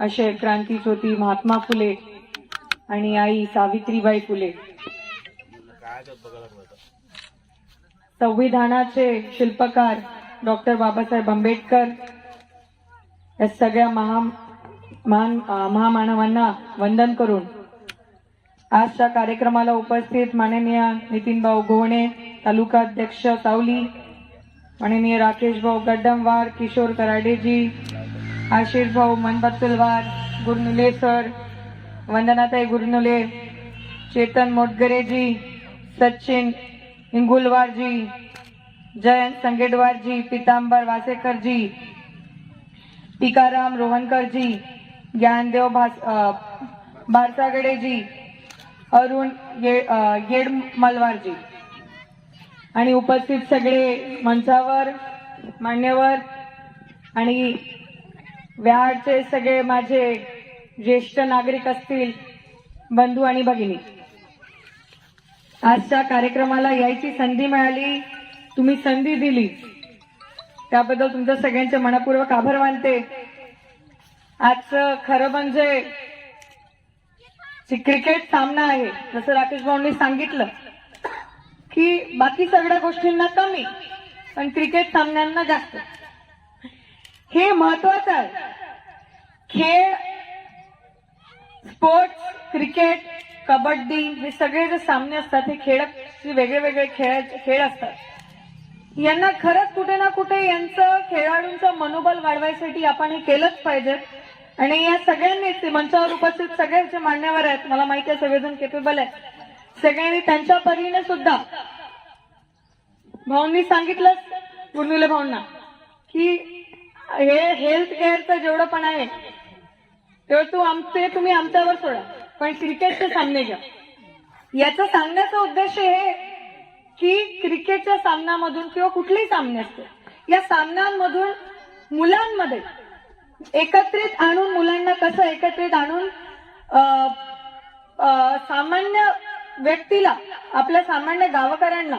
असे क्रांतीज्योती महात्मा फुले आणि आई सावित्रीबाई फुले. संविधानाचे शिल्पकार डॉक्टर बाबासाहेब आंबेडकर या सगळ्या महा महान महामानवांना वंदन करून आजच्या कार्यक्रमाला उपस्थित माननीय नितीनभाऊ घोणे तालुका अध्यक्ष सावली माननीय राकेशभाऊ गड्डमवार किशोर कराडेजी आशिष भाऊ मनबत्तुलवार गुरनुले सर वंदनाताई गुरनुले चेतन मोटगरेजी सचिन इंगुलवारजी जयंत संगेडवारजी पितांबर वासेकरजी टीकाराम रोहनकरजी ज्ञानदेव भास अ, भारसागडेजी अरुण ये येड येडमलवारजी. आणि उपस्थित सगळे मंचावर मान्यवर आणि व्याहाडचे सगळे माझे ज्येष्ठ नागरिक असतील बंधू आणि भगिनी. आजच्या कार्यक्रमाला यायची संधी मिळाली तुम्ही संधी दिली. त्याबद्दल तुमचं सगळ्यांचे मनपूर्वक आभार मानते. आजचं खरं म्हणजे क्रिकेट सामना आहे जसं राकेश भाऊंनी सांगितलं की बाकी सगळ्या गोष्टींना कमी पण क्रिकेट सामन्यांना जास्त. हे महत्वाचं आहे. खेळ स्पोर्ट्स क्रिकेट कबड्डी हे सगळे जे सामने असतात हे खेळ वेगळे वेगळे खेळ खेळ असतात. यांना खरंच कुठे ना कुठे यांचं खेळाडूंचं मनोबल वाढवायसाठी आपण हे केलंच पाहिजे. आणि या सगळ्यांनीच ते मंचावर उपस्थित सगळे जे मान्यवर आहेत मला माहिती आहे सगळेजण केपेबल आहेत. सगळ्यांनी त्यांच्या परीने सुद्धा. भाऊंनी सांगितलंच गुरनुले भाऊंना की हे हेल्थ केअरचं जेवढं पण आहे तेवढं तू आमचे तुम्ही आमच्यावर सोडा. पण क्रिकेटचे सामने घ्या. याचा सांगण्याचा उद्देश हे की क्रिकेटच्या सामन्यामधून किंवा कुठलेही सामने असते या सामन्यांमधून मुलांमध्ये एकत्रित आणून मुलांना कसं एकत्रित आणून सामान्य व्यक्तीला आपल्या सामान्य गावकऱ्यांना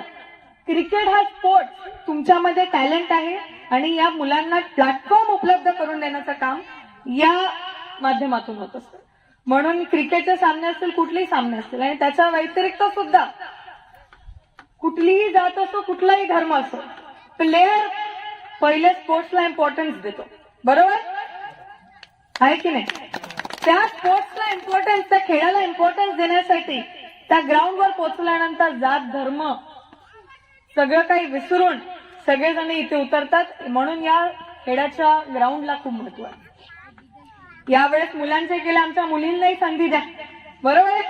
क्रिकेट हा स्पोर्ट तुमच्यामध्ये टॅलेंट आहे आणि या मुलांना प्लॅटफॉर्म उपलब्ध करून देण्याचं काम या माध्यमातून होत असतं. म्हणून क्रिकेटचे सामने असतील कुठलेही सामने असतील आणि त्याच्या व्यतिरिक्त सुद्धा कुठलीही जात असो कुठलाही धर्म असो प्लेअर पहिले स्पोर्ट्सला इम्पॉर्टन्स देतो. बरोबर? आहे की नाही? त्या स्पोर्ट्सला इम्पॉर्टन्स त्या खेळाला इम्पॉर्टन्स देण्यासाठी त्या ग्राउंडवर पोचल्यानंतर जात धर्म सगळं काही विसरून सगळेजण इथे उतरतात. म्हणून या खेळाच्या ग्राउंडला खूप महत्त्व आहे. यावेळेस मुलांचे केले आमच्या मुलींनाही संधी द्या. बरोबर आहे?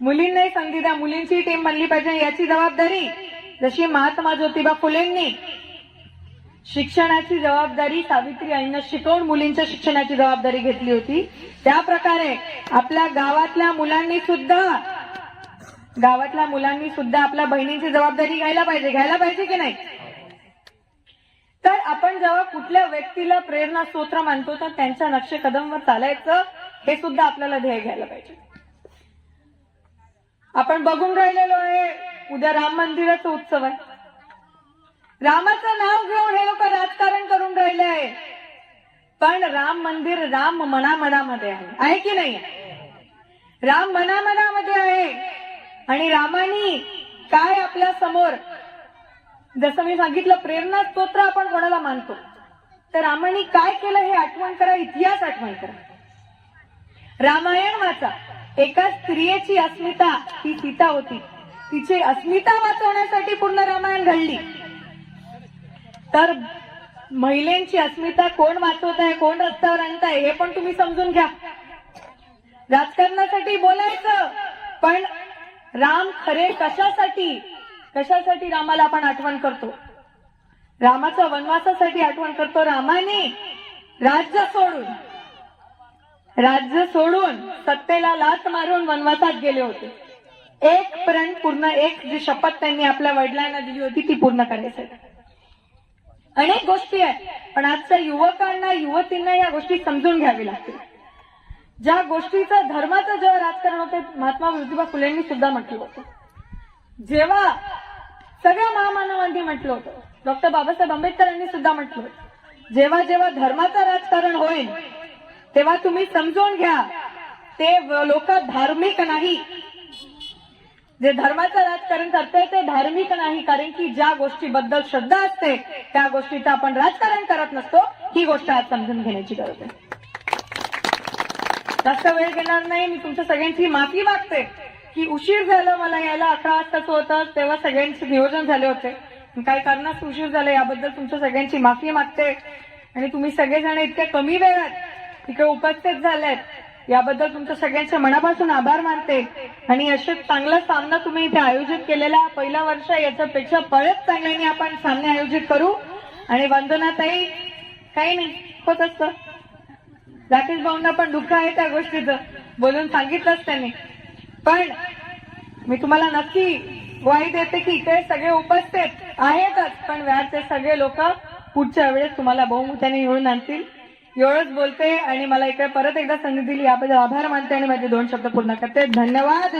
मुलींनाही संधी द्या. मुलींची टीम बनली पाहिजे याची जबाबदारी. जशी महात्मा ज्योतिबा फुलेंनी शिक्षणाची जबाबदारी सावित्री आईनं शिकवून मुलींच्या शिक्षणाची जबाबदारी घेतली होती. त्या प्रकारे आपल्या गावातल्या मुलांनी सुद्धा गावातल्या मुलांनी सुद्धा आपल्या बहिणींची जबाबदारी घ्यायला पाहिजे. घ्यायला पाहिजे की नाही? तर आपण जेव्हा कुठल्या व्यक्तीला प्रेरणा स्तोत्र मानतो तर त्यांच्या नक्षे कदमवर चालायचं हे सुद्धा आपल्याला ध्येय घ्यायला पाहिजे. आपण बघून राहिलेलो आहे उद्या राम मंदिराचा उत्सव आहे. रामाचं नाव घेऊन हे लोक राजकारण करून राहिले आहे. पण राम मंदिर राम मनामनामध्ये आहे. आहे की नाही? राम मनामनामध्ये आहे. आणि रामानी काय आपल्यासमोर जसं मी सांगितलं प्रेरणा स्तोत्र आपण कोणाला मानतो? तर रामानी काय केलं हे आठवण करा इतिहास आठवण करा. रामायण वाचा. एका स्त्रियेची अस्मिता ही सीता होती. तिची अस्मिता वाचवण्यासाठी पूर्ण रामायण घडली. तर महिलांची अस्मिता कोण वाचवत आहे कोण रस्त्यावर आणताय हे पण तुम्ही समजून घ्या. राजकारणासाठी बोलायचं पण राम खरे कशासाठी? कशासाठी रामाला आपण आठवण करतो? रामाच्या वनवासासाठी आठवण करतो रामाने राज्य सोडून. राज्य सोडून सत्तेला लाच मारून वनवासात गेले होते. एक प्रण पूर्ण एक जी शपथ त्यांनी आपल्या वडिलांना दिली होती ती पूर्ण करायसाठी. अनेक गोष्टी आहेत पण आजच्या युवकांना युवतींना या गोष्टी समजून घ्यावी लागतील. ज्या गोष्टीचं धर्माचं जेव्हा राजकारण होतं महात्मा ज्योतिबा फुलेंनी सुद्धा म्हटलं होतं. जेव्हा सगळ्या महामानवांनी म्हटलं होतं डॉक्टर बाबासाहेब आंबेडकरांनी सुद्धा म्हटलं होतं जेव्हा जेव्हा धर्माचं राजकारण होईल तेव्हा तुम्ही समजून घ्या ते लोक धार्मिक नाही. जे धर्माचं राजकारण करते ते धार्मिक नाही कारण की ज्या गोष्टीबद्दल श्रद्धा असते त्या गोष्टीचं आपण राजकारण करत नसतो ही गोष्ट आज समजून घेण्याची गरज आहे. जास्त वेळ घेणार नाही. मी तुमच्या सगळ्यांची माफी मागते. की उशीर झाला मला यायला अकरा वाजताच होतं. तेव्हा सगळ्यांचे नियोजन झाले होते. काही कारणास उशीर झाला. याबद्दल तुमच्या सगळ्यांची माफी मागते. आणि तुम्ही सगळेजण इतक्या कमी वेळात इकडे उपस्थित झालेत. याबद्दल तुमच्या सगळ्यांचे मनापासून आभार मानते. आणि असे चांगला सामना तुम्ही इथे आयोजित केलेला. पहिला वर्ष याच्यापेक्षा परत चांगल्याने आपण सामने आयोजित करू. आणि वंदनाताई काही नाही. होत असतं. राकेश भाऊंना पण दुःख आहे त्या गोष्टीचं. बोलून सांगितलंच त्यांनी. पण मी तुम्हाला नक्की ग्वाही देते की इकडे सगळे उपस्थित आहेतच. पण व्याजचे सगळे लोक पुढच्या वेळेस तुम्हाला बहुमताने निवडून आणतील. एवढंच बोलते आणि मला इकडे परत एकदा संधी दिली. याबद्दल आभार मानते आणि माझे दोन शब्द पूर्ण करते. धन्यवाद.